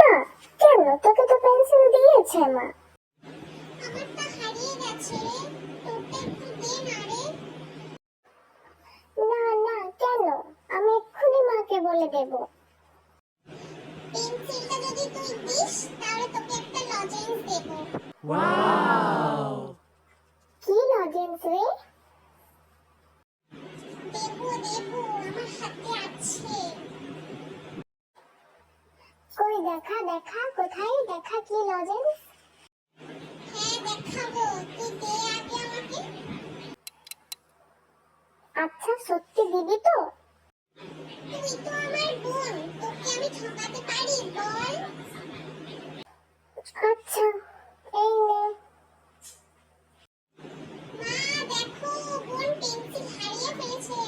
না কেন? তোকে তো পেন্সিল দিয়েছে মা। না না কেন? আমি এক্ষুনি মাকে বলে দেব। পেন্সিলটা যদি তুই কই দেখা দেখা কোথায়? দেখা কি লজেন্স? হ্যাঁ দেখাবো। তুই দে আগে আমাকে। আচ্ছা সত্যি দিবি তো? তুই তো আমার বোন। তোকে আমি ঠকাতে পারি বল। আচ্ছা এই নে। মা দেখো বোন পেন্সিল হারিয়ে ফেলেছে.